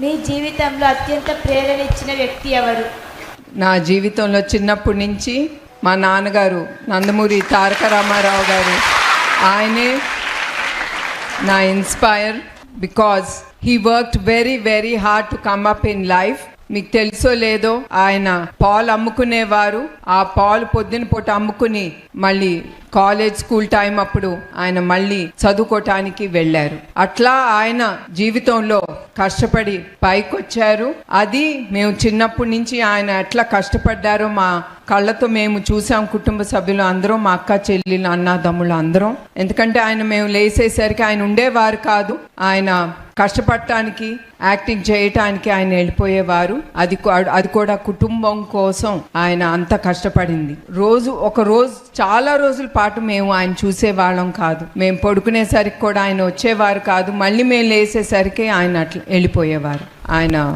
మీ జీవితంలో అత్యంత ప్రేరణ ఇచ్చిన వ్యక్తి ఎవరు? నా జీవితంలో చిన్నప్పటి నుంచి మా నాన్నగారు నందమూరి తారక రామారావు గారు. ఆయనే నా inspire because he worked very very hard to come up in life మీకు తెలుసో లేదో ఆయన పాలు అమ్ముకునేవారు. ఆ పాలు పొద్దున పూట అమ్ముకుని మళ్ళీ కాలేజ్ స్కూల్ టైం అప్పుడు ఆయన మళ్ళీ చదువుకోవటానికి వెళ్ళారు. అట్లా ఆయన జీవితంలో కష్టపడి పైకొచ్చారు. అది మేము చిన్నప్పటి నుంచి ఆయన ఎట్లా కష్టపడ్డారో మా కళ్ళతో మేము చూసాం. కుటుంబ సభ్యులు అందరం మా అక్క చెల్లెలు అన్నదమ్ములు అందరం. ఎందుకంటే ఆయన మేము లేసేసరికి ఆయన ఉండేవారు కాదు. ఆయన కష్టపడటానికి యాక్టింగ్ చేయటానికి ఆయన వెళ్ళిపోయేవారు. అది అది కూడా కుటుంబం కోసం ఆయన అంత కష్టపడింది. రోజు ఒక రోజు చాలా రోజుల పాటు మేము ఆయన చూసేవాళ్ళం కాదు. మేము పడుకునేసరికి కూడా ఆయన వచ్చేవారు కాదు. మళ్ళీ మేము లేసేసరికి ఆయన అట్లా వెళ్ళిపోయేవారు. ఆయన